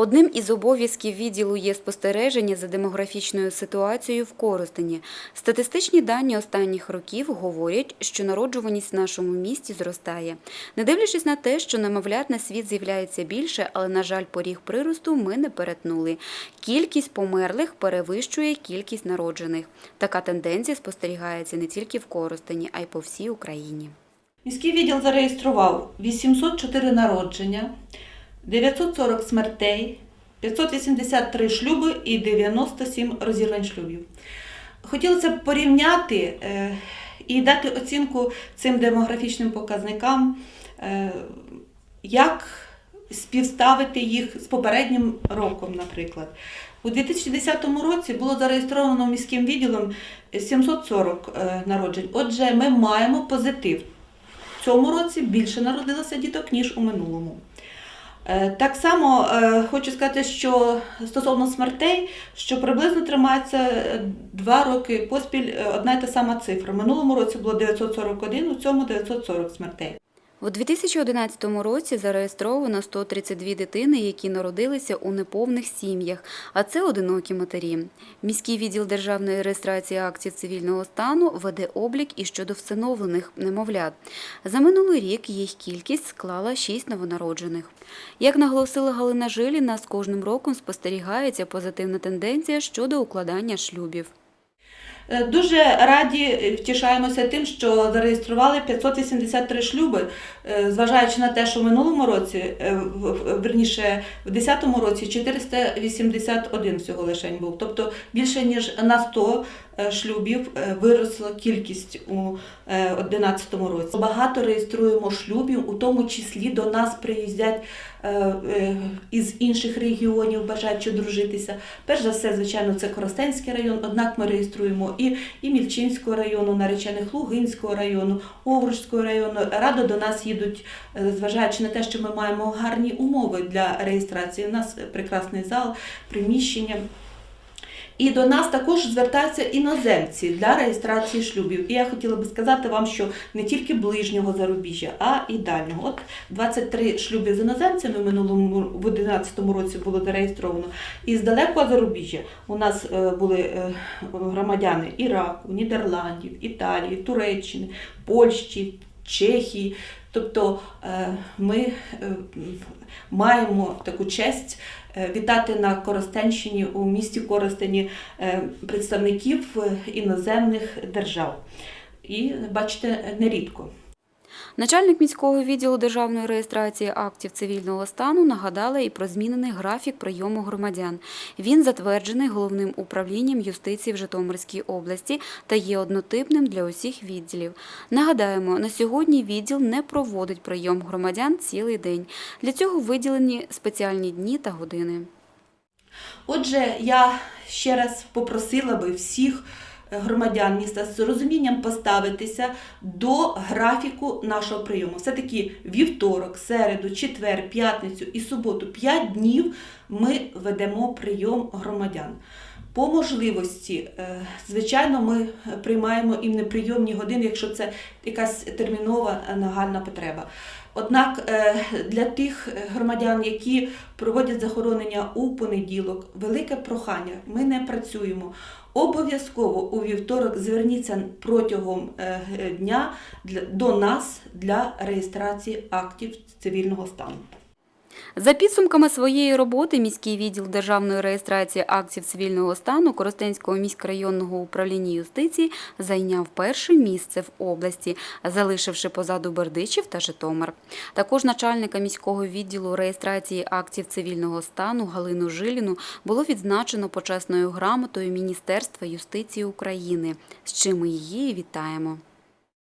Одним із обов'язків відділу є спостереження за демографічною ситуацією в Коростені. Статистичні дані останніх років говорять, що народжуваність в нашому місті зростає. Не дивлячись на те, що немовлят на світ з'являється більше, але, на жаль, поріг приросту ми не перетнули. Кількість померлих перевищує кількість народжених. Така тенденція спостерігається не тільки в Коростені, а й по всій Україні. Міський відділ зареєстрував 804 народження, 940 смертей, 583 шлюби і 97 розірвань шлюбів. Хотілося б порівняти е, і дати оцінку цим демографічним показникам, е, як співставити їх з попереднім роком, наприклад. У 2010 році було зареєстровано міським відділом 740 е, народжень. Отже, ми маємо позитив. В цьому році більше народилося діток, ніж у минулому. Е, Так само е, хочу сказати, що стосовно смертей, що приблизно тримається е, два роки поспіль одна й та сама цифра. Минулому році було 941, у цьому 940 смертей. У 2011 році зареєстровано 132 дитини, які народилися у неповних сім'ях, а це одинокі матері. Міський відділ державної реєстрації актів цивільного стану веде облік і щодо встановлених немовлят. За минулий рік їх кількість склала 6 новонароджених. Як наголосила Галина Жиліна, з кожним роком спостерігається позитивна тенденція щодо укладання шлюбів. Е, Дуже раді е, втішаємося тим, що зареєстрували 583 шлюби, е, зважаючи на те, що в минулому році, верніше, в 2010 році 481 всього лишень був. Тобто більше ніж на 100 е, шлюбів е, виросла кількість у 2011 році. Багато реєструємо шлюбів, у тому числі до нас приїздять е, е, із інших регіонів, бажаючи одружитися. Перш за все, звичайно, це Коростенський район, однак ми реєструємо і, і Мільчинського району, наречених Лугинського району, Овруцького району. Радо до нас їдуть, е, зважаючи на те, що ми маємо гарні умови для реєстрації. У нас прекрасний зал, приміщення. І до нас також звертаються іноземці для реєстрації шлюбів. І я хотіла би сказати вам, що не тільки ближнього зарубіжжя, а і дальнього. От 23 шлюби з іноземцями в минулому в 2011 році було зареєстровано. І з далекого зарубіжжя у нас е, були е, громадяни Іраку, Нідерландів, Італії, Туреччини, Польщі, Чехії. Тобто е, ми е, маємо таку честь е, вітати на Коростенщині у місті Коростені представників іноземних держав. І бачите, нерідко. Начальник міського відділу державної реєстрації актів цивільного стану нагадала і про змінений графік прийому громадян. Він затверджений головним управлінням юстиції в Житомирській області та є однотипним для усіх відділів. Нагадаємо, на сьогодні відділ не проводить прийом громадян цілий день. Для цього виділені спеціальні дні та години. Отже, я ще раз попросила би всіх громадян міста з розумінням поставитися до графіку нашого прийому. Все-таки вівторок, середу, четвер, п'ятницю і суботу 5 днів ми ведемо прийом громадян. По можливості, е, звичайно, ми приймаємо і неприйомні години, якщо це якась термінова е, нагальна потреба. Однак е, для тих громадян, які проводять захоронення у понеділок, велике прохання. Ми не працюємо. Обов'язково у вівторок зверніться протягом дня до нас для реєстрації актів цивільного стану. За підсумками своєї роботи міський відділ державної реєстрації актів цивільного стану Коростенського міськрайонного управління юстиції зайняв перше місце в області, залишивши позаду Бердичів та Житомир. Також начальника міського відділу реєстрації актів цивільного стану Галину Жиліну було відзначено почесною грамотою Міністерства юстиції України, з чим ми її вітаємо.